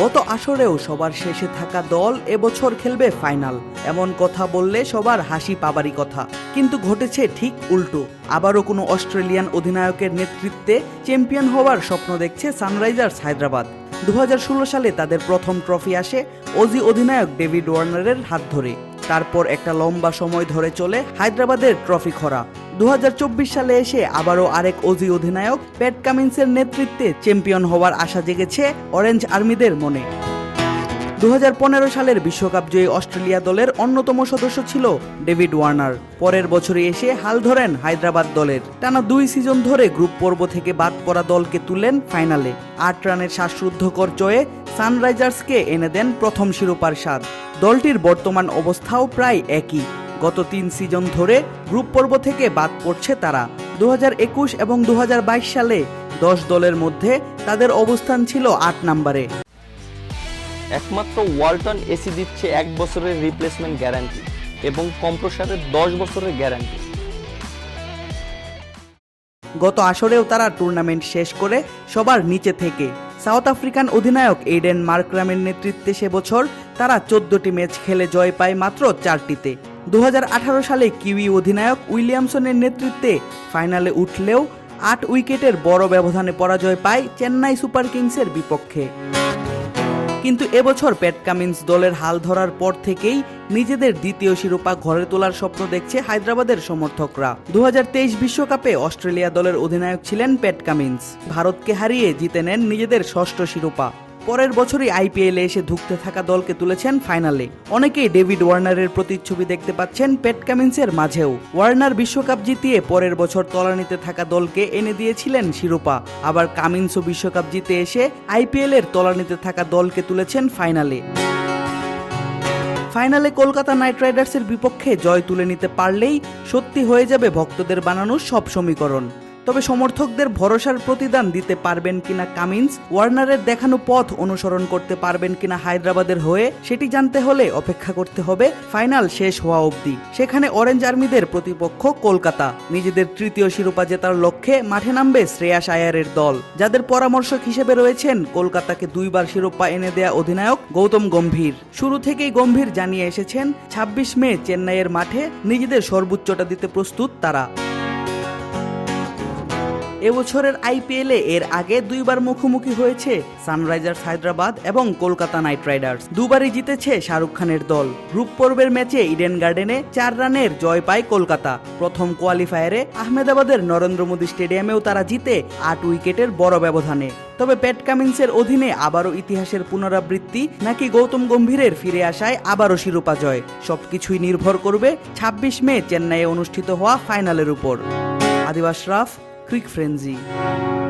গত আসরেও সবার শেষে থাকা দল এবছর খেলবে ফাইনাল। এমন কথা বললে সবার হাসি পাবারই কথা। কিন্তু ঘটেছে ঠিক উল্টো। আবারও কোনো অস্ট্রেলিয়ান অধিনায়কের নেতৃত্বে চ্যাম্পিয়ন হওয়ার স্বপ্ন দেখছে সানরাইজার্স হায়দ্রাবাদ। দু হাজার ষোলো সালে তাদের প্রথম ট্রফি আসে অজি অধিনায়ক ডেভিড ওয়ার্নারের হাত ধরে। তারপর একটা লম্বা সময় ধরে চলে হায়দ্রাবাদের ট্রফি খরা। দু হাজার চব্বিশ সালে এসে আবারও আরেক অজি অধিনায়ক প্যাট কামিন্সের নেতৃত্বে চ্যাম্পিয়ন হওয়ার আশা জেগেছে অরেঞ্জ আর্মিদের মনে। দু সালের বিশ্বকাপ জয়ী অস্ট্রেলিয়া দলের অন্যতম সদস্য ছিল ডেভিড ওয়ার্নার। পরের বছরে এসে হাল ধরেন হায়দ্রাবাদ দলের। টানা দুই সিজন ধরে গ্রুপ পর্ব থেকে বাদ পড়া দলকে তুলেন ফাইনালে। আট রানের শ্বাসরুদ্ধকর জয়ে সানরাইজার্সকে এনে দেন প্রথম শিরোপার স্বাদ। দলটির বর্তমান অবস্থাও প্রায় একই। গত তিন সিজন ধরে গ্রুপ পর্ব থেকে বাদ পড়ছে তারা। দু হাজার একুশ এবং দু হাজার বাইশ সালে দশ দলের মধ্যে তাদের অবস্থান ছিল আট নম্বরে। একমাত্র ওয়ালটন এসি দিচ্ছে এক বছরের রিপ্লেসমেন্ট গ্যারান্টি এবং কম্প্রসারের দশ বছরের গ্যারান্টি গত আসরেও তারা টুর্নামেন্ট শেষ করে সবার নিচে থেকে। সাউথ আফ্রিকান অধিনায়ক এইডেন মার্করামের নেতৃত্বে সে বছর তারা চোদ্দটি ম্যাচ খেলে জয় পায় মাত্র চারটিতে। দু হাজার আঠারো সালে কিউই অধিনায়ক উইলিয়ামসনের নেতৃত্বে ফাইনালে উঠলেও আট উইকেটের বড় ব্যবধানে পরাজয় পায় চেন্নাই সুপার কিংসের বিপক্ষে। কিন্তু এবছর প্যাট কামিন্স দলের হাল ধরার পর থেকেই নিজেদের দ্বিতীয় শিরোপা ঘরে তোলার স্বপ্ন দেখছে হায়দ্রাবাদের সমর্থকরা। দু বিশ্বকাপে অস্ট্রেলিয়া দলের অধিনায়ক ছিলেন প্যাট কামিন্স। ভারতকে হারিয়ে জিতে নেন নিজেদের ষষ্ঠ শিরোপা। পরের বছরই আইপিএলে এসে ধুঁকতে থাকা দলকে তুলেছেন ফাইনালে। অনেকেই ডেভিড ওয়ার্নারের প্রতিচ্ছবি দেখতে পাচ্ছেন পেট কামিন্সের মাঝেও। ওয়ার্নার বিশ্বকাপ জিতিয়ে পরের বছর তলানিতে থাকা দলকে এনে দিয়েছিলেন শিরোপা। আবার কামিন্সও বিশ্বকাপ জিতে এসে আইপিএল এর তলানিতে থাকা দলকে তুলেছেন ফাইনালে। ফাইনালে কলকাতা নাইট রাইডার্সের বিপক্ষে জয় তুলে নিতে পারলেই সত্যি হয়ে যাবে ভক্তদের বানানো সব সমীকরণ। তবে সমর্থকদের ভরসার প্রতিদান দিতে পারবেন কিনা কামিন্স, ওয়ার্নারের দেখানো পথ অনুসরণ করতে পারবেন কিনা হায়দ্রাবাদের হয়ে, সেটি জানতে হলে অপেক্ষা করতে হবে ফাইনাল শেষ হওয়া অবধি। সেখানে অরেঞ্জ আর্মিদের প্রতিপক্ষ কলকাতা। নিজেদের তৃতীয় শিরোপা জেতার লক্ষ্যে মাঠে নামবে শ্রেয়াস আয়ারের দল। যাদের পরামর্শক হিসেবে রয়েছেন, কলকাতাকে দুইবার শিরোপা এনে দেয়া অধিনায়ক গৌতম গম্ভীর। শুরু থেকেই গম্ভীর জানিয়ে এসেছেন, ছাব্বিশ মে চেন্নাইয়ের মাঠে নিজেদের সর্বোচ্চটা দিতে প্রস্তুত তারা। এবছরের আইপিএলে এর আগে দুইবার মুখোমুখি হয়েছে সানরাইজার্স হায়দ্রাবাদ এবং কলকাতা নাইট রাইডার্স। দুবারই জিতেছে শাহরুখ খানের দল। গ্রুপ পর্বের ম্যাচে ইডেন গার্ডেনে চার রানের জয় পায় কলকাতা। প্রথম কোয়ালিফায়ারে আহমেদাবাদের নরেন্দ্র মোদী স্টেডিয়ামেও তারা জিতে আট উইকেটের বড় ব্যবধানে। তবে প্যাট কামিন্সের অধীনে আবারও ইতিহাসের পুনরাবৃত্তি নাকি গৌতম গম্ভীরের ফিরে আসায় আবারও শিরোপা জয়। সবকিছুই নির্ভর করবে ছাব্বিশ মে চেন্নাইয়ে অনুষ্ঠিত হওয়া ফাইনালের উপর। আদিবাস রাফ quick Frenzy.